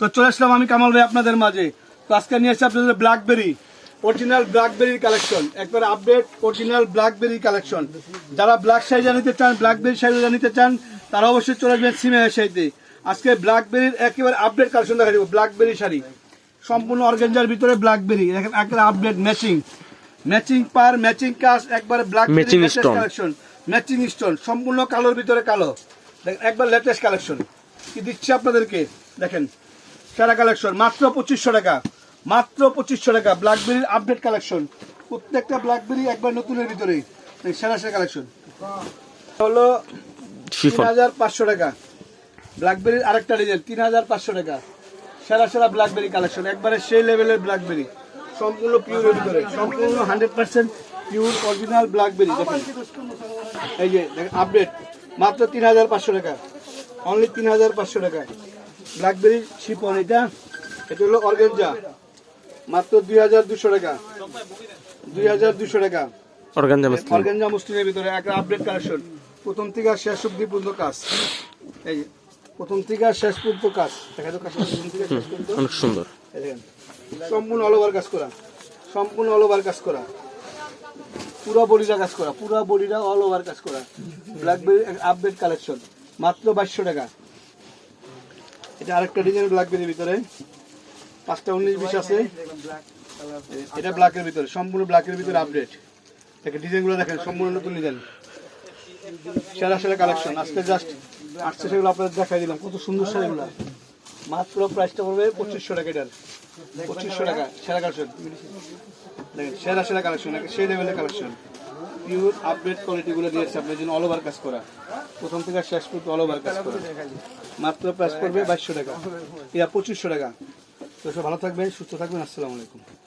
তো চলে আসলাম আমি কামাল ভাই আপনাদের মাঝে। তো আজকে নিয়ে এসেছি আপনাদের ব্ল্যাকবেরি অরিজিনাল ব্ল্যাকবেরির কালেকশন একবারে আপডেট অরিজিনাল ব্ল্যাকবেরি কালেকশন যারা ব্ল্যাক সাইজা নিতে চান ব্ল্যাকবেরি সাইজা নিতে চান তারা অবশ্যই চলে আসবেন সিমে সাইতে আজকে ব্ল্যাকবেরির একেবারে আপডেট কালেকশন দেখা যাবে ব্ল্যাকবেরি শাড়ি। সম্পূর্ণ অর্গেঞ্জার ভিতরে ব্ল্যাকবেরি একেবারে আপডেট ম্যাচিং ম্যাচিং পার ম্যাচিং কাজ একবারে black Matching stone. Collection matching stone সম্পূর্ণ কালোর ভিতরে কালো। দেখেন একবার লেটেস্ট কালেকশন কি দিচ্ছি আপনাদেরকে? দেখেন সেরা কালেকশন মাত্র পঁচিশশো টাকা মাত্র পঁচিশশো টাকা ব্ল্যাকবেরির আপডেট কালেকশন প্রত্যেকটা ব্ল্যাকবেরি একবার নতুনের ভিতরে সেরা সেরা কালেকশন হলো তিন হাজার পাঁচশো টাকা ব্ল্যাকবেরির আরেকটা ডিজাইন তিন হাজার পাঁচশো টাকা। সেরা সেরা ব্ল্যাকবেরি কালেকশন একবারে সেই লেভেলের ব্ল্যাকবেরি সম্পূর্ণ পিওরের ভিতরে সম্পূর্ণ hundred percent pure original BlackBerry দেখেন। এই যে দেখেন আপডেট মাত্র তিন হাজার পাঁচশো টাকা। অনলি তিন হাজার পাঁচশো টাকা। ব্ল্যাকবেরি শিপন এটা? এটা হলো অর্গেঞ্জা মাত্র দুই হাজার দুশো টাকা। দুই হাজার দুশো টাকা। অর্গানজা মাসলিন অর্গানজা মুসলিমের ভিতরে। একটা আপডেট কালেকশন প্রথম থেকে আর শেষ অব্দি পর্যন্ত কাজ। এই প্রথম থেকে আর শেষ পর্যন্ত কাজ। দেখা পর্যন্ত। অনেক সুন্দর। সম্পূর্ণ অল ওভার কাজ করা। সম্পূর্ণ অল ওভার কাজ করা। পুরো বডিটা কাজ করা। পুরো বডিটা অল ওভার কাজ করা। ব্ল্যাকবেরি আপডেট কালেকশন মাত্র বাইশশো টাকা। এটা আরেকটা ডিজাইন ব্ল্যাকবেরির ভিতরে। পাঁচটা উনিশ বিশ আছে। এটা ব্ল্যাকের ভিতরে, সম্পূর্ণ ব্ল্যাকের ভিতরে আপডেট দেখেন ডিজাইনগুলো দেখেন, সম্পূর্ণ নতুন ডিজাইন। সেরা সেরা কালেকশন আজকে জাস্ট আসছে সেগুলো আপনাদের দেখাই দিলাম, কত সুন্দর শাড়িগুলো মাত্র প্রাইসটা পড়বে পঁচিশশো টাকা এটার। পঁচিশশো টাকা, সেরা কালেকশন দেখেন, সেরা সেরা কালেকশন সেই লেভেলের কালেকশন পিওর আপডেট কোয়ালিটিগুলো দিয়েছে আপনার জন্য অল ওভার কাজ করা। প্রথম থেকে শেষ পর্যন্ত অল ওভার কাজ করবে মাত্র প্রাইস পড়বে বাইশশো টাকা। ইয়া, পঁচিশশো টাকা। তো সব ভালো থাকবেন, সুস্থ থাকবেন, আসসালামু আলাইকুম।